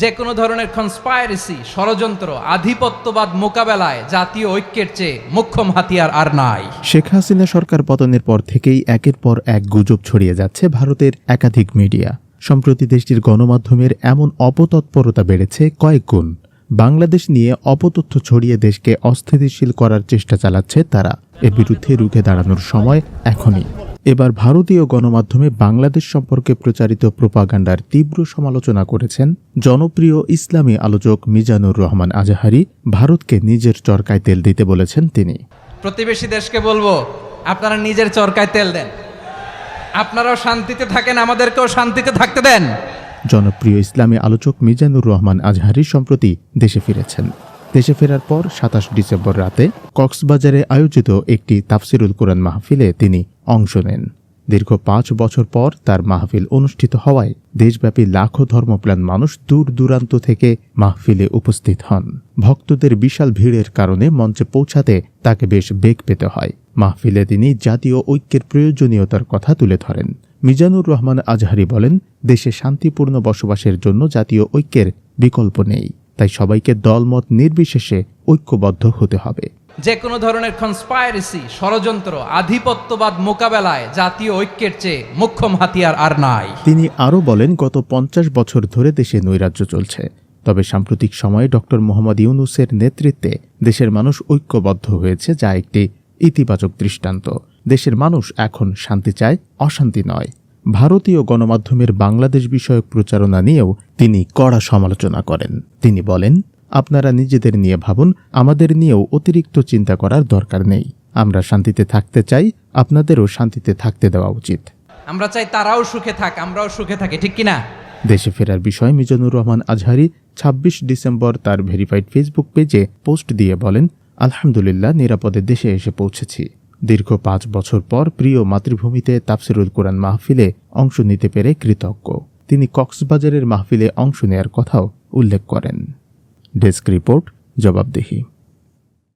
যে কোনো ধরনের কনস্পাইরেসি ষড়যন্ত্র, আধিপত্যবাদ মোকাবেলায় জাতীয় ঐক্যের চেয়ে মুখ্যম হাতিয়ার আর নাই। শেখ হাসিনা সরকার পতনের পর থেকেই একের পর এক গুজব ছড়িয়ে যাচ্ছে ভারতের একাধিক মিডিয়া। সম্প্রতি দেশটির গণমাধ্যমের এমন অপতৎপরতা বেড়েছে কয়েক গুণ। বাংলাদেশ নিয়ে অপতথ্য ছড়িয়ে দেশকে অস্থিতিশীল করার চেষ্টা চালাচ্ছে তারা। এর বিরুদ্ধে রুখে দাঁড়ানোর সময় এখনই। এবার ভারতীয় গণমাধ্যমে বাংলাদেশ সম্পর্কে প্রচারিত প্রোপাগান্ডার তীব্র সমালোচনা করেছেন জনপ্রিয় ইসলামী আলোচক মিজানুর রহমান আজাহারি ভারতকে নিজের চরকায় তেল দিতে বলেছেন তিনি। প্রতিবেশী দেশকে বলব আপনারা নিজের চরকায় তেল দেন। আপনারাও শান্তিতে থাকেন আমাদেরকেও শান্তিতে থাকতে দেন। জনপ্রিয় ইসলামী আলোচক মিজানুর রহমান আজহারি সম্প্রতি দেশে ফিরেছেন। দেশে ফেরার পর সাতাশ ডিসেম্বর রাতে কক্সবাজারে আয়োজিত একটি তাফসিরুল কোরআন মাহফিলে তিনি অংশ নেন। দীর্ঘ পাঁচ বছর পর তার মাহফিল অনুষ্ঠিত হওয়ায় দেশব্যাপী লাখো ধর্মপ্রাণ মানুষ দূর দূরান্ত থেকে মাহফিলে উপস্থিত হন। ভক্তদের বিশাল ভিড়ের কারণে মঞ্চে পৌঁছাতে তাকে বেশ বেগ পেতে হয়। মাহফিলে তিনি জাতীয় ঐক্যের প্রয়োজনীয়তার কথা তুলে ধরেন। মিজানুর রহমান আজহারি বলেন, দেশে শান্তিপূর্ণ বসবাসের জন্য জাতীয় ঐক্যের বিকল্প নেই। তাই সবাইকে দলমত নির্বিশেষে ঐক্যবদ্ধ হতে হবে। যে কোনো ধরনের কনস্পাইরেসি ষড়যন্ত্র আধিপত্যবাদ মোকাবেলায় জাতীয় ঐক্যের চেয়ে মুখ্যম হাতিয়ার আর নাই। তিনি আরও বলেন গত পঞ্চাশ বছর ধরে দেশে নৈরাজ্য চলছে। তবে সাম্প্রতিক সময়ে ডক্টর মোহাম্মদ ইউনুসের নেতৃত্বে দেশের মানুষ ঐক্যবদ্ধ হয়েছে যা একটি ইতিবাচক দৃষ্টান্ত। দেশের মানুষ এখন শান্তি চায় অশান্তি নয়। ভারতীয় গণমাধ্যমের বাংলাদেশ বিষয়ক প্রচারণা নিয়েও তিনি কড়া সমালোচনা করেন। তিনি বলেন আপনারা নিজেদের নিয়ে ভাবুন আমাদের নিয়েও অতিরিক্ত চিন্তা করার দরকার নেই। আমরা শান্তিতে থাকতে চাই আপনাদেরও শান্তিতে থাকতে দেওয়া উচিত। আমরা চাই তারাও সুখে থাক আমরাও সুখে থাকি ঠিক কিনা? দেশে ফেরার বিষয়ে মিজানুর রহমান আজহারি ২৬ ডিসেম্বর তার ভেরিফাইড ফেসবুক পেজে পোস্ট দিয়ে বলেন আলহামদুলিল্লাহ নিরাপদে দেশে এসে পৌঁছেছি। দীর্ঘ পাঁচ বছর পর প্রিয় মাতৃভূমিতে তাফসিরুল কোরআন মাহফিলে অংশ নিতে পেরে কৃতজ্ঞ। তিনি কক্সবাজারের মাহফিলে অংশ নেয়ার কথাও উল্লেখ করেন। ডেস্ক রিপোর্ট, জবাবদিহি।